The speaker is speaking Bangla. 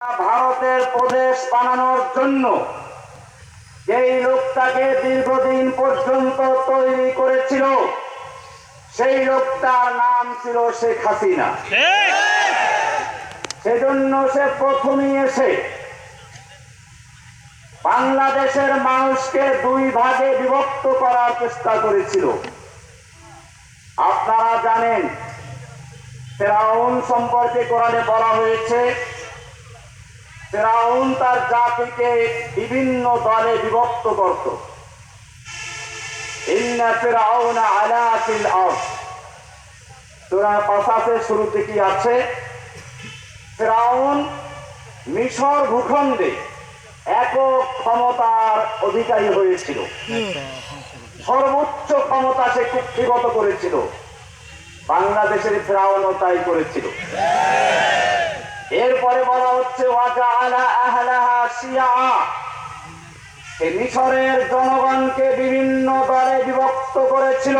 ভারতের প্রদেশ বানানোর জন্য যেই লোকটাকে দীর্ঘদিন পর্যন্ত তৈরি করেছিল, সেই লোকটার নাম ছিল শেখ হাসিনা। সেজন্য সে প্রথমেই এসে বাংলাদেশের মানুষকে দুই ভাগে বিভক্ত করার চেষ্টা করেছিল। আপনারা জানেন সম্পর্কে কোরআনে বলা হয়েছে ফেরাউন তার জাতিকে বিভিন্ন দলে বিভক্ত করত। শুরুতে কি আছে? ফেরাউন মিশর ভূখণ্ডে একক ক্ষমতার অধিকারী হয়েছিল। সর্বোচ্চ ক্ষমতা সে কুক্ষিগত করেছিল। বাংলাদেশের ফেরাউনও তাই করেছিল। এরপরে বলা হচ্ছে মিশরের জনগণকে বিভিন্ন দলে বিভক্ত করেছিল।